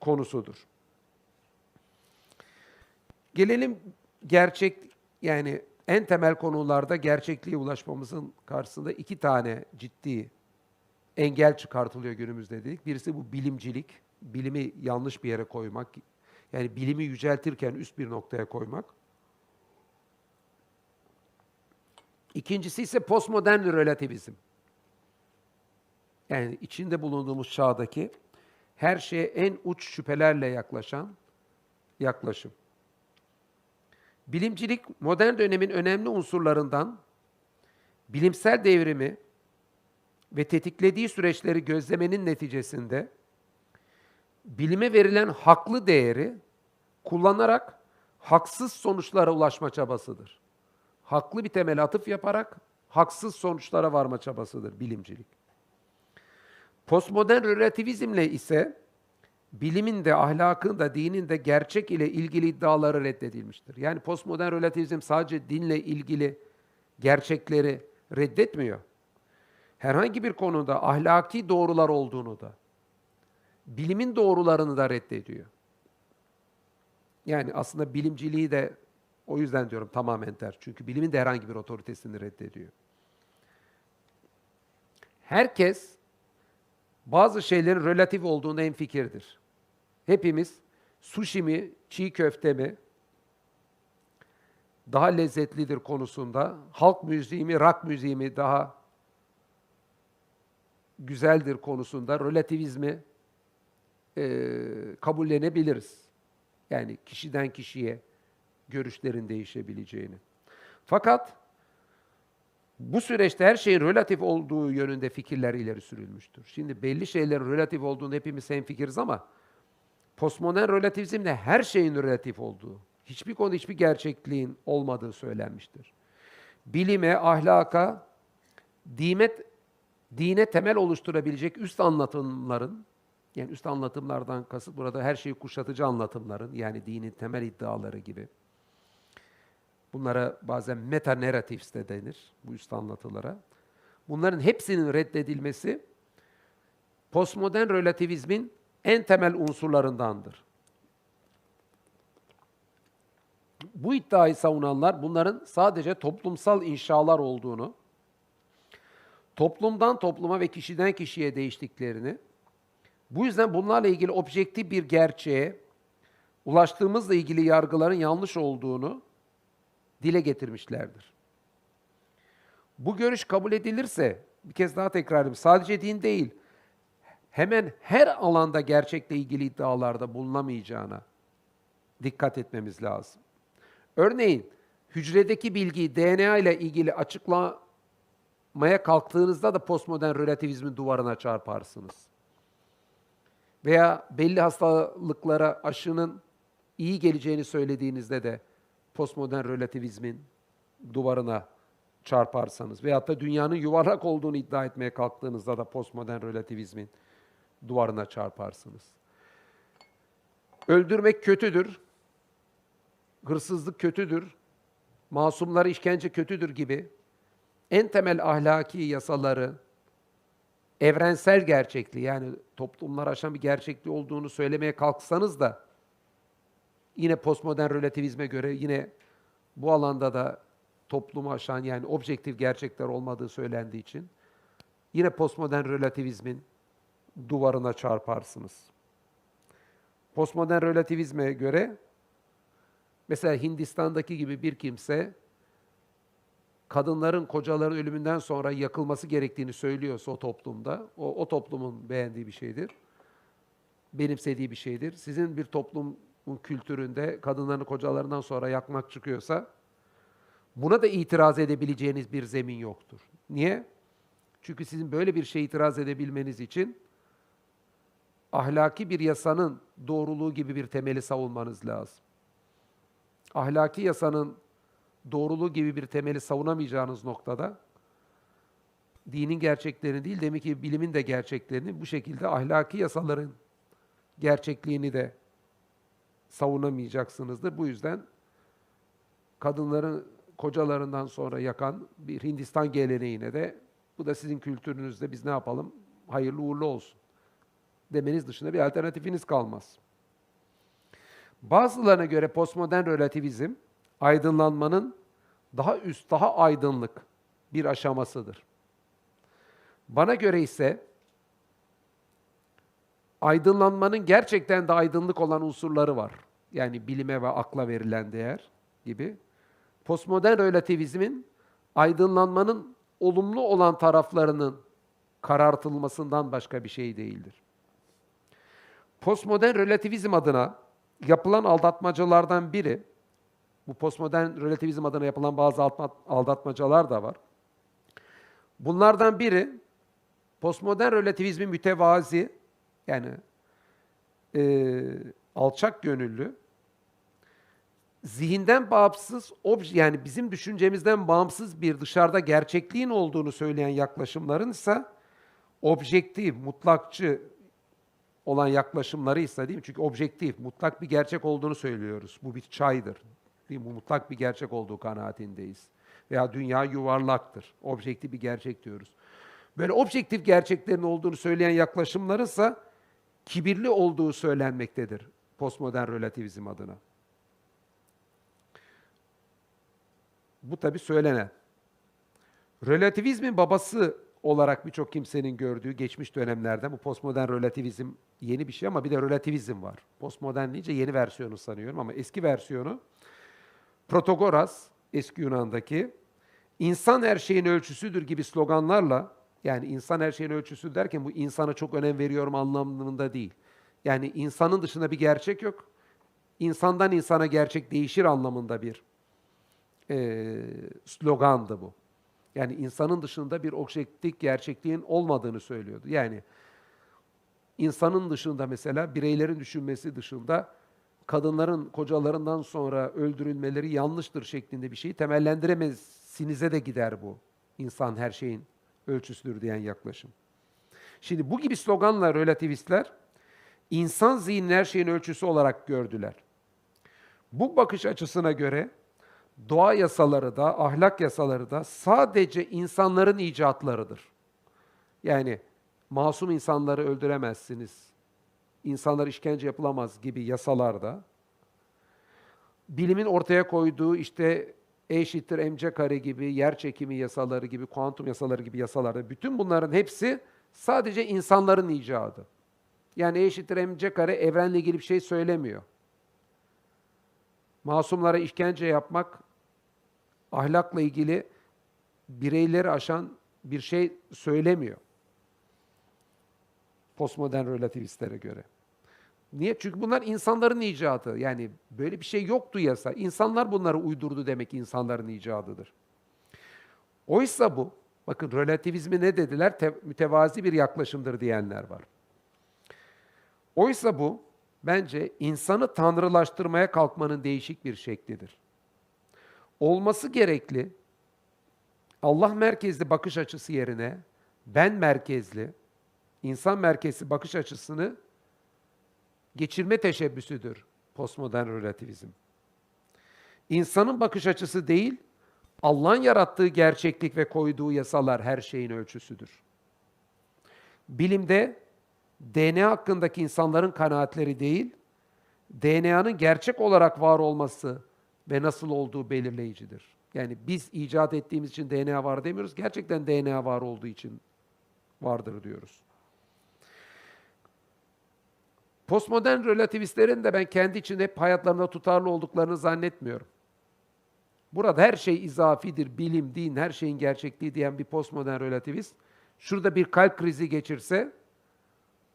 konusudur. Gelelim gerçek yani en temel konularda gerçekliğe ulaşmamızın karşısında iki tane ciddi engel çıkartılıyor günümüzde dedik. Birisi bu bilimcilik, bilimi yanlış bir yere koymak, yani bilimi yüceltirken üst bir noktaya koymak. İkincisi ise postmodern relativizm. Yani içinde bulunduğumuz çağdaki her şeye en uç şüphelerle yaklaşan yaklaşım. Bilimcilik modern dönemin önemli unsurlarından bilimsel devrimi ve tetiklediği süreçleri gözlemenin neticesinde bilime verilen haklı değeri kullanarak haksız sonuçlara ulaşma çabasıdır. Haklı bir temel atıf yaparak haksız sonuçlara varma çabasıdır bilimcilik. Postmodern relativizmle ise bilimin de ahlakın da dinin de gerçek ile ilgili iddiaları reddedilmiştir. Yani postmodern relativizm sadece dinle ilgili gerçekleri reddetmiyor. Herhangi bir konuda ahlaki doğrular olduğunu da, bilimin doğrularını da reddediyor. Yani aslında bilimciliği de o yüzden diyorum tamamen ters. Çünkü bilimin de herhangi bir otoritesini reddediyor. Herkes bazı şeylerin relatif olduğunda en fikirdir. Hepimiz sushi mi, çiğ köfte mi daha lezzetlidir konusunda, halk müziği mi, rock müziği mi daha güzeldir konusunda relativizmi e, kabullenebiliriz. Yani kişiden kişiye görüşlerin değişebileceğini. Fakat bu süreçte her şeyin relatif olduğu yönünde fikirler ileri sürülmüştür. Şimdi belli şeylerin relatif olduğunu hepimiz hemfikiriz ama postmodern relativizmle her şeyin relatif olduğu, hiçbir konu hiçbir gerçekliğin olmadığı söylenmiştir. Bilime, ahlaka, dimet, dine temel oluşturabilecek üst anlatımların, yani üst anlatımlardan kasıt burada her şeyi kuşatıcı anlatımların, yani dinin temel iddiaları gibi, Bunlara bazen meta narratives de denir bu üst anlatılara. Bunların hepsinin reddedilmesi postmodern relativizmin en temel unsurlarındandır. Bu iddiayı savunanlar bunların sadece toplumsal inşalar olduğunu, toplumdan topluma ve kişiden kişiye değiştiklerini, bu yüzden bunlarla ilgili objektif bir gerçeğe ulaştığımızla ilgili yargıların yanlış olduğunu dile getirmişlerdir. Bu görüş kabul edilirse, bir kez daha tekrar sadece din değil, hemen her alanda gerçekle ilgili iddialarda bulunamayacağına dikkat etmemiz lazım. Örneğin, hücredeki bilgiyi DNA ile ilgili açıklamaya kalktığınızda da postmodern relativizmin duvarına çarparsınız. Veya belli hastalıklara aşının iyi geleceğini söylediğinizde de postmodern relativizmin duvarına çarparsanız veyahut da dünyanın yuvarlak olduğunu iddia etmeye kalktığınızda da postmodern relativizmin duvarına çarparsınız. Öldürmek kötüdür. Hırsızlık kötüdür. Masumlara işkence kötüdür gibi en temel ahlaki yasaları evrensel gerçekliği yani toplumlar aşan bir gerçekliği olduğunu söylemeye kalksanız da Yine postmodern relativizme göre yine bu alanda da toplumu aşan yani objektif gerçekler olmadığı söylendiği için yine postmodern relativizmin duvarına çarparsınız. Postmodern relativizme göre mesela Hindistan'daki gibi bir kimse kadınların kocaların ölümünden sonra yakılması gerektiğini söylüyorsa o toplumda, o, o toplumun beğendiği bir şeydir. Benimsediği bir şeydir. Sizin bir toplum kültüründe kadınlarını kocalarından sonra yakmak çıkıyorsa buna da itiraz edebileceğiniz bir zemin yoktur. Niye? Çünkü sizin böyle bir şey itiraz edebilmeniz için ahlaki bir yasanın doğruluğu gibi bir temeli savunmanız lazım. Ahlaki yasanın doğruluğu gibi bir temeli savunamayacağınız noktada dinin gerçeklerini değil, demek ki bilimin de gerçeklerini bu şekilde ahlaki yasaların gerçekliğini de savunamayacaksınızdır. Bu yüzden kadınların kocalarından sonra yakan bir Hindistan geleneğine de bu da sizin kültürünüzde biz ne yapalım? Hayırlı uğurlu olsun. Demeniz dışında bir alternatifiniz kalmaz. Bazılarına göre postmodern relativizm aydınlanmanın daha üst, daha aydınlık bir aşamasıdır. Bana göre ise aydınlanmanın gerçekten de aydınlık olan unsurları var. Yani bilime ve akla verilen değer gibi. Postmodern relativizmin aydınlanmanın olumlu olan taraflarının karartılmasından başka bir şey değildir. Postmodern relativizm adına yapılan aldatmacalardan biri, bu postmodern relativizm adına yapılan bazı aldatma- aldatmacalar da var. Bunlardan biri postmodern relativizmi mütevazi, yani eee, alçak gönüllü, zihinden bağımsız, obj yani bizim düşüncemizden bağımsız bir dışarıda gerçekliğin olduğunu söyleyen yaklaşımların ise objektif, mutlakçı olan yaklaşımları ise değil mi? Çünkü objektif, mutlak bir gerçek olduğunu söylüyoruz. Bu bir çaydır. Değil mi? Bu mutlak bir gerçek olduğu kanaatindeyiz. Veya dünya yuvarlaktır. Objektif bir gerçek diyoruz. Böyle objektif gerçeklerin olduğunu söyleyen yaklaşımları ise kibirli olduğu söylenmektedir postmodern relativizm adına. Bu tabii söylenen. Relativizmin babası olarak birçok kimsenin gördüğü geçmiş dönemlerden bu postmodern relativizm yeni bir şey ama bir de relativizm var. Postmodern deyince yeni versiyonu sanıyorum ama eski versiyonu Protagoras eski Yunan'daki insan her şeyin ölçüsüdür gibi sloganlarla yani insan her şeyin ölçüsü derken bu insana çok önem veriyorum anlamında değil. Yani insanın dışında bir gerçek yok. İnsandan insana gerçek değişir anlamında bir eee, slogandı bu. Yani insanın dışında bir objektif gerçekliğin olmadığını söylüyordu. Yani insanın dışında mesela bireylerin düşünmesi dışında kadınların kocalarından sonra öldürülmeleri yanlıştır şeklinde bir şeyi temellendiremezsinize de gider bu. İnsan her şeyin ölçüsüdür diyen yaklaşım. Şimdi bu gibi sloganla relativistler insan zihnini her şeyin ölçüsü olarak gördüler. Bu bakış açısına göre doğa yasaları da, ahlak yasaları da sadece insanların icatlarıdır. Yani masum insanları öldüremezsiniz, insanlar işkence yapılamaz gibi yasalarda, bilimin ortaya koyduğu işte E eşittir mc kare gibi, yer çekimi yasaları gibi, kuantum yasaları gibi yasalarda, bütün bunların hepsi sadece insanların icadı. Yani E eşittir mc kare evrenle ilgili bir şey söylemiyor. Masumlara işkence yapmak ahlakla ilgili bireyleri aşan bir şey söylemiyor. Postmodern relativistlere göre. Niye? Çünkü bunlar insanların icadı. Yani böyle bir şey yoktu yasa. İnsanlar bunları uydurdu demek insanların icadıdır. Oysa bu, bakın relativizmi ne dediler? Te- mütevazi bir yaklaşımdır diyenler var. Oysa bu, bence insanı tanrılaştırmaya kalkmanın değişik bir şeklidir olması gerekli Allah merkezli bakış açısı yerine ben merkezli, insan merkezli bakış açısını geçirme teşebbüsüdür postmodern relativizm. İnsanın bakış açısı değil, Allah'ın yarattığı gerçeklik ve koyduğu yasalar her şeyin ölçüsüdür. Bilimde DNA hakkındaki insanların kanaatleri değil, DNA'nın gerçek olarak var olması ve nasıl olduğu belirleyicidir. Yani biz icat ettiğimiz için DNA var demiyoruz. Gerçekten DNA var olduğu için vardır diyoruz. Postmodern relativistlerin de ben kendi içinde hep hayatlarında tutarlı olduklarını zannetmiyorum. Burada her şey izafidir, bilim, din, her şeyin gerçekliği diyen bir postmodern relativist, şurada bir kalp krizi geçirse,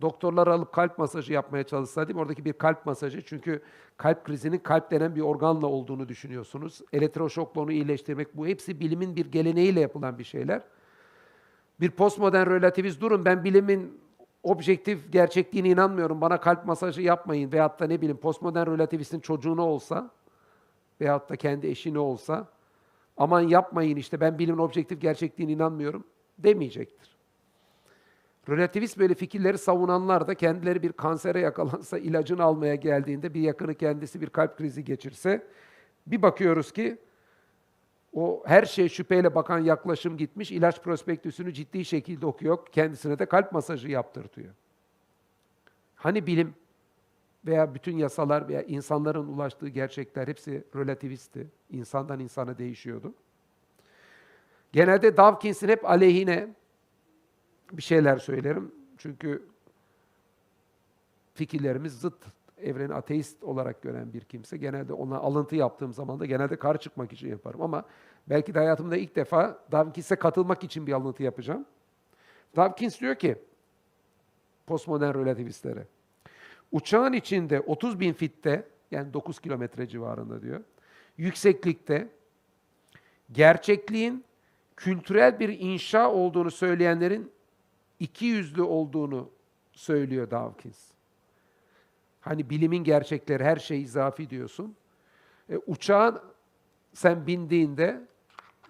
doktorlar alıp kalp masajı yapmaya çalışsa değil mi? Oradaki bir kalp masajı çünkü kalp krizinin kalp denen bir organla olduğunu düşünüyorsunuz. Elektroşokla onu iyileştirmek bu hepsi bilimin bir geleneğiyle yapılan bir şeyler. Bir postmodern relativist durun ben bilimin objektif gerçekliğine inanmıyorum. Bana kalp masajı yapmayın. Veyahut da ne bileyim postmodern relativistin çocuğuna olsa veyahut da kendi eşine olsa aman yapmayın işte ben bilimin objektif gerçekliğine inanmıyorum. demeyecektir. Relativist böyle fikirleri savunanlar da kendileri bir kansere yakalansa ilacını almaya geldiğinde bir yakını kendisi bir kalp krizi geçirse bir bakıyoruz ki o her şey şüpheyle bakan yaklaşım gitmiş, ilaç prospektüsünü ciddi şekilde okuyor, kendisine de kalp masajı yaptırtıyor. Hani bilim veya bütün yasalar veya insanların ulaştığı gerçekler hepsi relativisti. İnsandan insana değişiyordu. Genelde Dawkins'in hep aleyhine bir şeyler söylerim. Çünkü fikirlerimiz zıt. Evreni ateist olarak gören bir kimse. Genelde ona alıntı yaptığım zaman da genelde karşı çıkmak için yaparım. Ama belki de hayatımda ilk defa Dawkins'e katılmak için bir alıntı yapacağım. Dawkins diyor ki, postmodern relativistlere, uçağın içinde 30 bin fitte, yani 9 kilometre civarında diyor, yükseklikte, gerçekliğin kültürel bir inşa olduğunu söyleyenlerin iki yüzlü olduğunu söylüyor Dawkins. Hani bilimin gerçekleri her şey izafi diyorsun. E, uçağın sen bindiğinde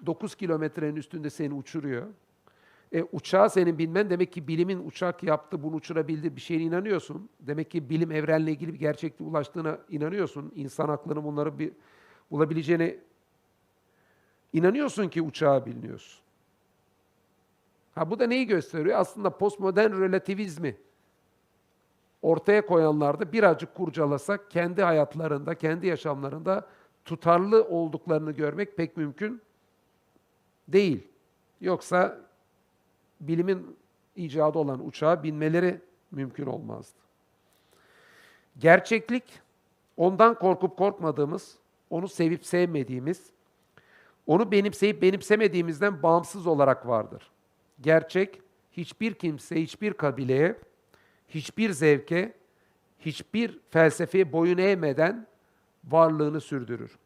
9 kilometrenin üstünde seni uçuruyor. E, uçağa senin binmen demek ki bilimin uçak yaptı, bunu uçurabildi bir şeye inanıyorsun. Demek ki bilim evrenle ilgili bir gerçekliğe ulaştığına inanıyorsun. İnsan aklının bunları bir bulabileceğine inanıyorsun ki uçağa biniyorsun. Ha bu da neyi gösteriyor? Aslında postmodern relativizmi ortaya koyanlarda birazcık kurcalasak kendi hayatlarında, kendi yaşamlarında tutarlı olduklarını görmek pek mümkün değil. Yoksa bilimin icadı olan uçağa binmeleri mümkün olmazdı. Gerçeklik, ondan korkup korkmadığımız, onu sevip sevmediğimiz, onu benimseyip benimsemediğimizden bağımsız olarak vardır. Gerçek, hiçbir kimse, hiçbir kabileye, hiçbir zevke, hiçbir felsefeye boyun eğmeden varlığını sürdürür.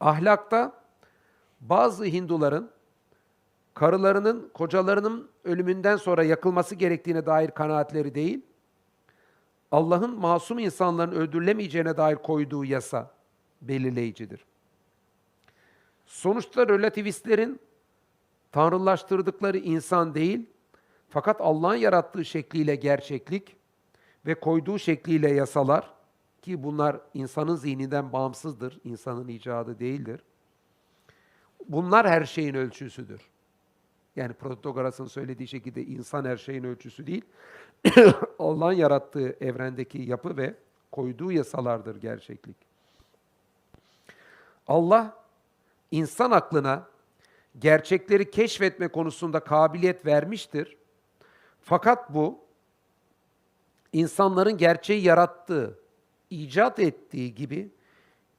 Ahlakta bazı Hinduların karılarının, kocalarının ölümünden sonra yakılması gerektiğine dair kanaatleri değil, Allah'ın masum insanların öldürülemeyeceğine dair koyduğu yasa belirleyicidir. Sonuçta relativistlerin tanrılaştırdıkları insan değil, fakat Allah'ın yarattığı şekliyle gerçeklik ve koyduğu şekliyle yasalar ki bunlar insanın zihninden bağımsızdır, insanın icadı değildir. Bunlar her şeyin ölçüsüdür. Yani Protagoras'ın söylediği şekilde insan her şeyin ölçüsü değil. Allah'ın yarattığı evrendeki yapı ve koyduğu yasalardır gerçeklik. Allah insan aklına gerçekleri keşfetme konusunda kabiliyet vermiştir. Fakat bu insanların gerçeği yarattığı, icat ettiği gibi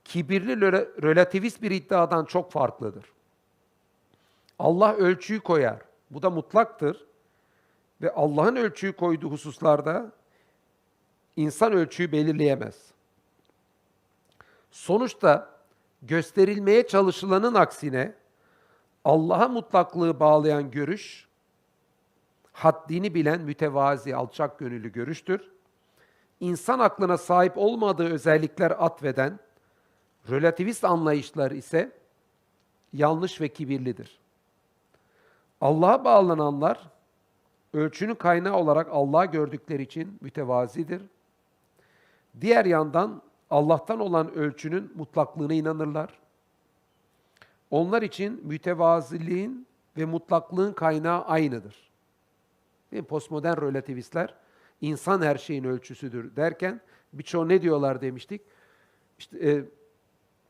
kibirli relativist bir iddiadan çok farklıdır. Allah ölçüyü koyar. Bu da mutlaktır. Ve Allah'ın ölçüyü koyduğu hususlarda insan ölçüyü belirleyemez. Sonuçta gösterilmeye çalışılanın aksine Allah'a mutlaklığı bağlayan görüş, haddini bilen mütevazi, alçak gönüllü görüştür. İnsan aklına sahip olmadığı özellikler atfeden relativist anlayışlar ise yanlış ve kibirlidir. Allah'a bağlananlar ölçünün kaynağı olarak Allah'ı gördükleri için mütevazidir. Diğer yandan Allah'tan olan ölçünün mutlaklığına inanırlar. Onlar için mütevaziliğin ve mutlaklığın kaynağı aynıdır. Değil mi? Postmodern relativistler insan her şeyin ölçüsüdür derken birçoğu ne diyorlar demiştik. İşte e,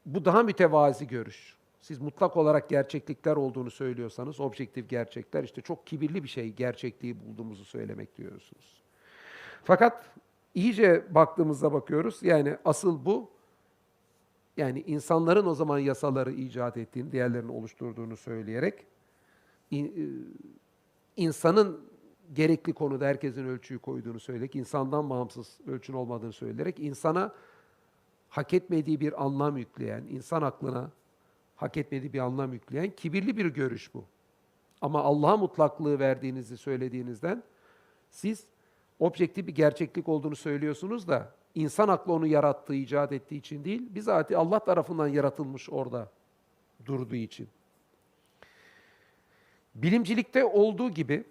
bu daha mütevazi görüş. Siz mutlak olarak gerçeklikler olduğunu söylüyorsanız, objektif gerçekler işte çok kibirli bir şey gerçekliği bulduğumuzu söylemek diyorsunuz. Fakat iyice baktığımızda bakıyoruz yani asıl bu yani insanların o zaman yasaları icat ettiğini, diğerlerini oluşturduğunu söyleyerek e, insanın gerekli konuda herkesin ölçüyü koyduğunu söyleyerek, insandan bağımsız ölçün olmadığını söyleyerek insana hak etmediği bir anlam yükleyen, insan aklına hak etmediği bir anlam yükleyen kibirli bir görüş bu. Ama Allah'a mutlaklığı verdiğinizi söylediğinizden siz objektif bir gerçeklik olduğunu söylüyorsunuz da insan aklı onu yarattığı, icat ettiği için değil, bizatihi Allah tarafından yaratılmış orada durduğu için. Bilimcilikte olduğu gibi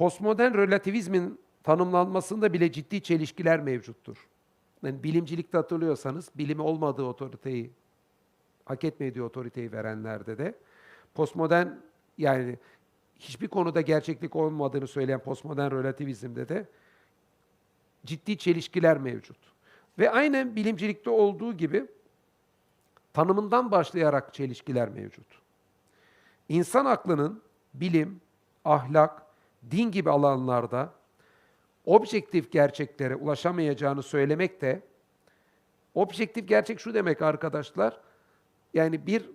postmodern relativizmin tanımlanmasında bile ciddi çelişkiler mevcuttur. Yani bilimcilikte hatırlıyorsanız bilimi olmadığı otoriteyi, hak etmediği otoriteyi verenlerde de postmodern yani hiçbir konuda gerçeklik olmadığını söyleyen postmodern relativizmde de ciddi çelişkiler mevcut. Ve aynen bilimcilikte olduğu gibi tanımından başlayarak çelişkiler mevcut. İnsan aklının bilim, ahlak, din gibi alanlarda objektif gerçeklere ulaşamayacağını söylemek de objektif gerçek şu demek arkadaşlar. Yani bir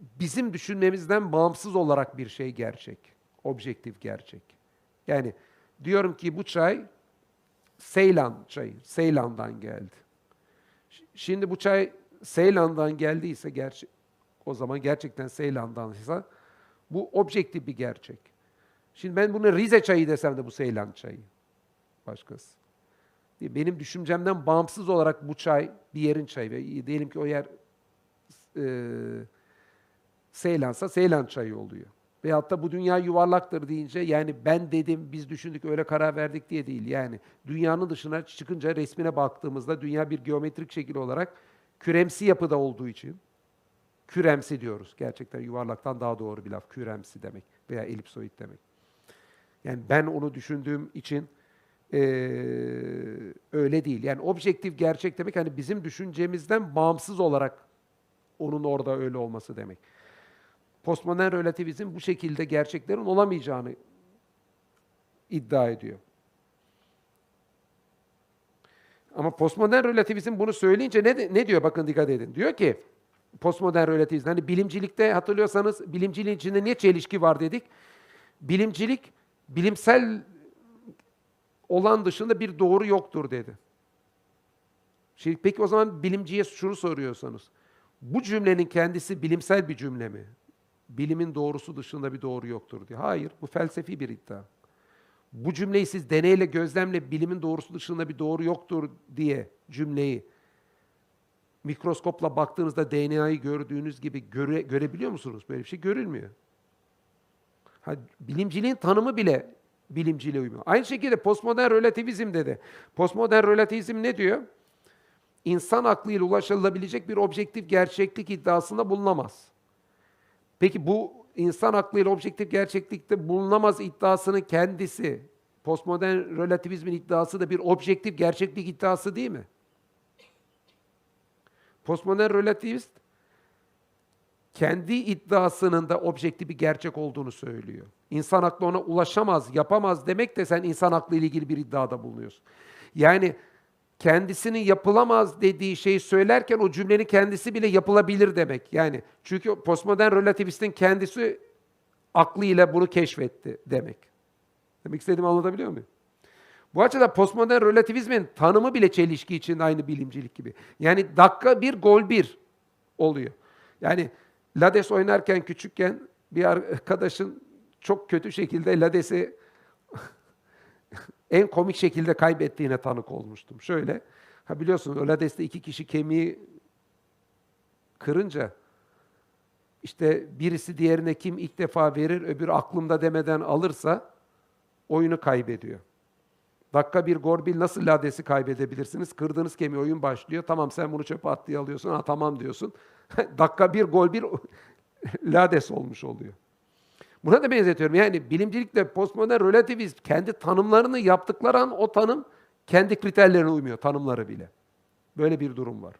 bizim düşünmemizden bağımsız olarak bir şey gerçek. Objektif gerçek. Yani diyorum ki bu çay Seylan çayı. Seylan'dan geldi. Şimdi bu çay Seylan'dan geldiyse gerçek o zaman gerçekten Seylan'dansa bu objektif bir gerçek. Şimdi ben bunu Rize çayı desem de bu Seylan çayı. Başkası. Benim düşüncemden bağımsız olarak bu çay bir yerin çayı. Diyelim ki o yer e, Seylansa Seylan çayı oluyor. Veyahut da bu dünya yuvarlaktır deyince yani ben dedim, biz düşündük, öyle karar verdik diye değil. Yani dünyanın dışına çıkınca resmine baktığımızda dünya bir geometrik şekil olarak küremsi yapıda olduğu için küremsi diyoruz. Gerçekten yuvarlaktan daha doğru bir laf. Küremsi demek veya elipsoid demek. Yani ben onu düşündüğüm için eee, öyle değil. Yani objektif gerçek demek hani bizim düşüncemizden bağımsız olarak onun orada öyle olması demek. Postmodern relativizm bu şekilde gerçeklerin olamayacağını iddia ediyor. Ama postmodern relativizm bunu söyleyince ne, ne diyor bakın dikkat edin. Diyor ki postmodern relativizm hani bilimcilikte hatırlıyorsanız bilimciliğin içinde niye çelişki var dedik? Bilimcilik bilimsel olan dışında bir doğru yoktur dedi. Şimdi peki o zaman bilimciye şunu soruyorsanız. Bu cümlenin kendisi bilimsel bir cümle mi? Bilimin doğrusu dışında bir doğru yoktur diyor. Hayır, bu felsefi bir iddia. Bu cümleyi siz deneyle, gözlemle bilimin doğrusu dışında bir doğru yoktur diye cümleyi mikroskopla baktığınızda DNA'yı gördüğünüz gibi göre, görebiliyor musunuz? Böyle bir şey görülmüyor. Ha, bilimciliğin tanımı bile bilimciliğe uymuyor. Aynı şekilde postmodern relativizmde de. Postmodern relativizm ne diyor? İnsan aklıyla ulaşılabilecek bir objektif gerçeklik iddiasında bulunamaz. Peki bu insan aklıyla objektif gerçeklikte bulunamaz iddiasının kendisi, postmodern relativizmin iddiası da bir objektif gerçeklik iddiası değil mi? Postmodern relativist kendi iddiasının da objektif bir gerçek olduğunu söylüyor. İnsan aklı ona ulaşamaz, yapamaz demek de sen insan aklı ile ilgili bir iddiada bulunuyorsun. Yani kendisinin yapılamaz dediği şeyi söylerken o cümlenin kendisi bile yapılabilir demek. Yani çünkü postmodern relativistin kendisi aklıyla bunu keşfetti demek. Demek istediğimi anlatabiliyor muyum? Bu açıdan postmodern relativizmin tanımı bile çelişki içinde aynı bilimcilik gibi. Yani dakika bir, gol bir oluyor. Yani Lades oynarken küçükken bir arkadaşın çok kötü şekilde Lades'i en komik şekilde kaybettiğine tanık olmuştum. Şöyle, ha biliyorsunuz o Lades'te iki kişi kemiği kırınca işte birisi diğerine kim ilk defa verir, öbürü aklımda demeden alırsa oyunu kaybediyor. Dakika bir Gorbil nasıl Lades'i kaybedebilirsiniz? Kırdığınız kemiği oyun başlıyor. Tamam sen bunu çöpe at diye alıyorsun. Ha tamam diyorsun. Dakika bir gol bir Lades olmuş oluyor. Buna da benzetiyorum. Yani bilimcilikle postmodern relativizm kendi tanımlarını yaptıkları an o tanım kendi kriterlerine uymuyor. Tanımları bile. Böyle bir durum var.